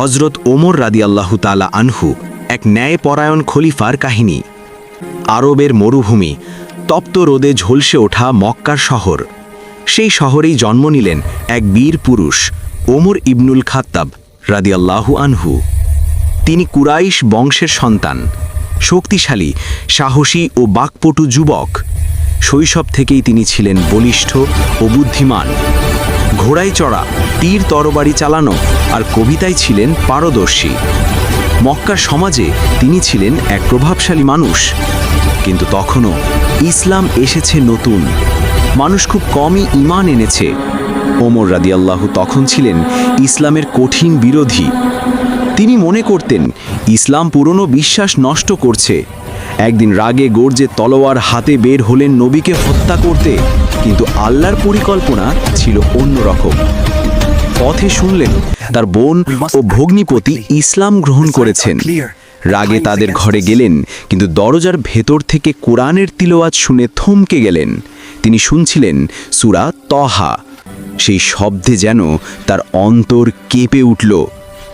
হজরত ওমর রাদিয়াল্লাহু তালা আনহু এক ন্যায়পরায়ণ খলিফার কাহিনী। আরবের মরুভূমি, তপ্ত রোদে ঝলসে ওঠা মক্কার শহর। সেই শহরেই জন্ম নিলেন এক বীর পুরুষ, ওমর ইবনুল খাত্তাব রাদিয়াল্লাহু আনহু। তিনি কুরাইশ বংশের সন্তান, শক্তিশালী, সাহসী ও বাকপটু যুবক। শৈশব থেকেই তিনি ছিলেন বলিষ্ঠ ও বুদ্ধিমান। ঘোড়ায় চড়া, তীর তরবারি চালানো আর কবিতায় ছিলেন পারদর্শী। মক্কার সমাজে তিনি ছিলেন এক প্রভাবশালী মানুষ। কিন্তু তখনও ইসলাম এসেছে নতুন। মানুষ খুব কমই ইমান এনেছে। ওমর রাদিয়াল্লাহু তখন ছিলেন ইসলামের কঠিন বিরোধী। তিনি মনে করতেন, ইসলাম পুরনো বিশ্বাস নষ্ট করছে। একদিন রাগে গর্জে তলোয়ার হাতে বের হলেন নবীকে হত্যা করতে। কিন্তু আল্লাহর পরিকল্পনা ছিল অন্যরকম। পথে শুনলেন, তার বোন ও ভগ্নিপতি ইসলাম গ্রহণ করেছেন। রাগে তাদের ঘরে গেলেন, কিন্তু দরজার ভেতর থেকে কোরআনের তিলোয়াজ শুনে থমকে গেলেন। তিনি শুনছিলেন সুরা তহা। সেই শব্দে যেন তার অন্তর কেঁপে উঠল,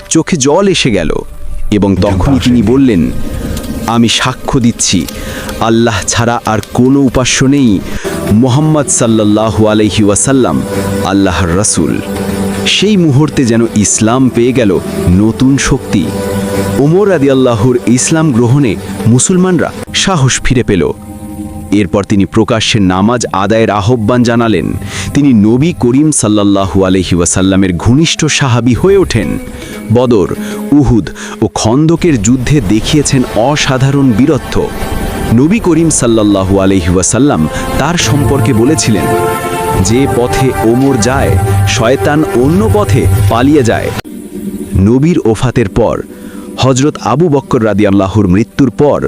চোখে জল এসে গেল এবং তখনই তিনি বললেন, আমি সাক্ষ্য দিচ্ছি, আল্লাহ ছাড়া আর কোনো উপাস্য নেই। মোহাম্মদ সাল্লাল্লাহু আলহি ওয়াসাল্লাম আল্লাহর রাসূল। সেই মুহূর্তে যেন ইসলাম পেয়ে গেল নতুন শক্তি। ওমর আল্লাহর ইসলাম গ্রহণে মুসলমানরা সাহস ফিরে পেল। এরপর তিনি প্রকাশ্যে নামাজ আদায়ের আহ্বান জানালেন। তিনি নবী করিম সাল্লাল্লাহু আলহি ওয়াসাল্লামের ঘনিষ্ঠ সাহাবি হয়ে ওঠেন। বদর, উহুদ ও খন্দকের যুদ্ধে দেখিয়েছেন অসাধারণ বীরত্ব। নবী করিম সাল্লাল্লাহু আলহি ওয়াসাল্লাম তার সম্পর্কে বলেছিলেন, যে পথে ওমর যায়, শয়তান অন্য পথে পালিয়ে যায়। নবীর ওফাতের পর হজরত আবু বক্কর রাদিয়াল্লাহুর মৃত্যুর পর,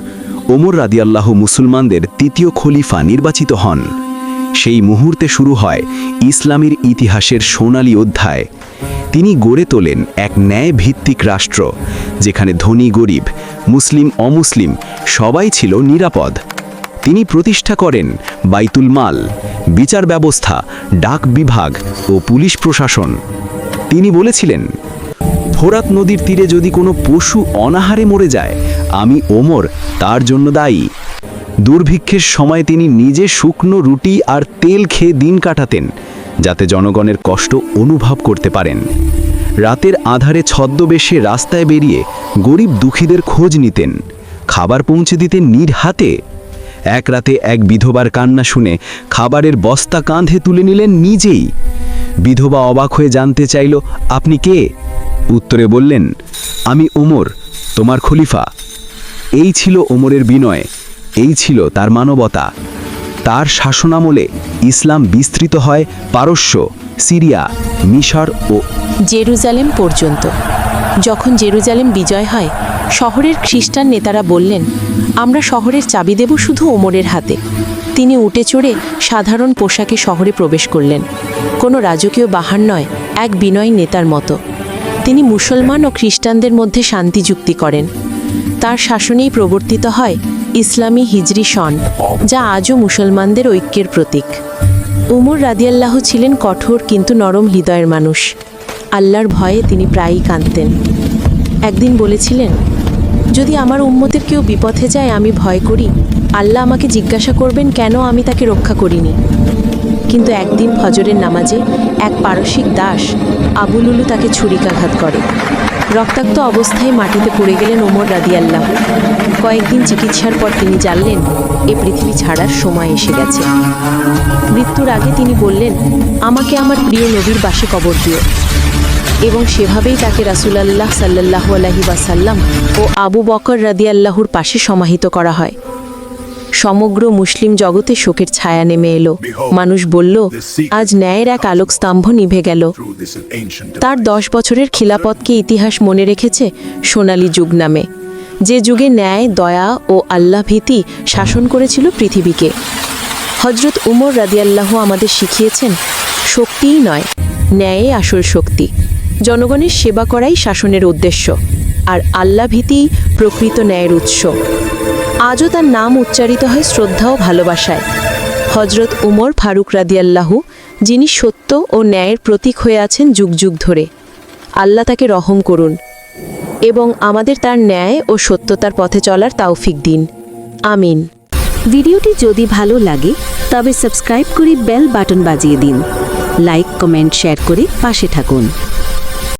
ওমর রাদিয়াল্লাহ মুসলমানদের তৃতীয় খলিফা নির্বাচিত হন। সেই মুহূর্তে শুরু হয় ইসলামের ইতিহাসের সোনালী অধ্যায়। তিনি গড়ে তোলেন এক ন্যায় ভিত্তিক রাষ্ট্র, যেখানে ধনী গরিব মুসলিম, অমুসলিম, সবাই ছিল নিরাপদ। তিনি প্রতিষ্ঠা করেন বাইতুল মাল, বিচার ব্যবস্থা, ডাক বিভাগ ও পুলিশ প্রশাসন। তিনি বলেছিলেন, ফোরাত নদীর তীরে যদি কোনো পশু অনাহারে মরে যায়, আমি ওমর তার জন্য দায়ী। দুর্ভিক্ষের সময় তিনি নিজে শুকনো রুটি আর তেল খেয়ে দিন কাটাতেন, যাতে জনগণের কষ্ট অনুভব করতে পারেন। রাতের আধারে ছদ্মবেশে রাস্তায় বেরিয়ে গরিব দুঃখীদের খোঁজ নিতেন। খাবার পৌঁছে দিতেন নির হাতে। এক রাতে এক বিধবার কান্না শুনে খাবারের বস্তা কাঁধে তুলে নিলেন নিজেই। বিধবা অবাক হয়ে জানতে চাইল, আপনি কে? উত্তরে বললেন, আমি ওমর, তোমার খলিফা। এই ছিল ওমরের বিনয়, এই ছিল তার মানবতা। তার শাসনামলে ইসলাম বিস্তৃত হয় পারস্য। সিরিয়া, মিশর ও জেরুজালেম পর্যন্ত। যখন জেরুজালেম বিজয় হয়, শহরের খ্রিস্টান নেতারা বললেন, আমরা শহরের চাবি দেব শুধু ওমরের হাতে। তিনি উটে চড়ে সাধারণ পোশাকে শহরে প্রবেশ করলেন। কোনো রাজকীয় বাহার নয়, এক বিনয় নেতার মতো। তিনি মুসলমান ও খ্রিস্টানদের মধ্যে শান্তি যুক্তি করেন। তার শাসনেই প্রবর্তিত হয় ইসলামী হিজরি সন, যা আজও মুসলমানদের ঐক্যের প্রতীক। উমর রাদিয়াল্লাহ ছিলেন কঠোর কিন্তু নরম হৃদয়ের মানুষ। আল্লাহর ভয়ে তিনি প্রায়ই কাঁদতেন। একদিন বলেছিলেন, যদি আমার উম্মতের কেউ বিপথে যায়, আমি ভয় করি। আল্লাহ আমাকে জিজ্ঞাসা করবেন, কেন আমি তাকে রক্ষা করিনি? কিন্তু একদিন ফজরের নামাজে এক পারসিক দাস আবুলুলু তাকে ছুরিকাঘাত করে। রক্তাক্ত অবস্থায় মাটিতে পড়ে গেলেন ওমর রাদিয়াল্লাহ। কয়েকদিন চিকিৎসার পর তিনি জানলেন এ পৃথিবী ছাড়ার সময় এসে গেছে। মৃত্যুর আগে তিনি বললেন আমাকে আমার প্রিয় নবীর বাসে কবর দিও। এবং সেভাবেই তাকে রাসুলাল্লাহ সাল্লাহু আলহি ওয়াসাল্লাম ও আবু বকর রাদিয়াল্লাহুর পাশে সমাহিত করা হয়। সমগ্র মুসলিম জগতে শোকের ছায়া নেমে এলো। মানুষ বলল আজ ন্যায়ের এক আলোকস্তম্ভ নিভে গেল। তার দশ বছরের খিলাপথকে ইতিহাস মনে রেখেছে সোনালী যুগ নামে। যে যুগে ন্যায়, দয়া ও আল্লাহ ভীতি শাসন করেছিল পৃথিবীকে। হজরত উমর রাদিয়াল্লাহ আমাদের শিখিয়েছেন, শক্তিই নয় ন্যায়ই আসল শক্তি। জনগণের সেবা করাই শাসনের উদ্দেশ্য, আর আল্লাহ ভীতিই প্রকৃত ন্যায়ের উৎস। আজও তার নাম উচ্চারিত হয় শ্রদ্ধা ও ভালোবাসায়। হজরত উমর ফারুক রাদিয়াল্লাহু, যিনি সত্য ও ন্যায়ের প্রতীক হয়ে আছেন যুগ যুগ ধরে। আল্লাহ তাকে রহম করুন। এবং আমাদের তার ন্যায় ও সত্যতার পথে চলার তাওফিক দিন। আমিন। ভিডিওটি যদি ভালো লাগে, তবে সাবস্ক্রাইব করে বেল বাটন বাজিয়ে দিন। লাইক, কমেন্ট, শেয়ার করে পাশে থাকুন।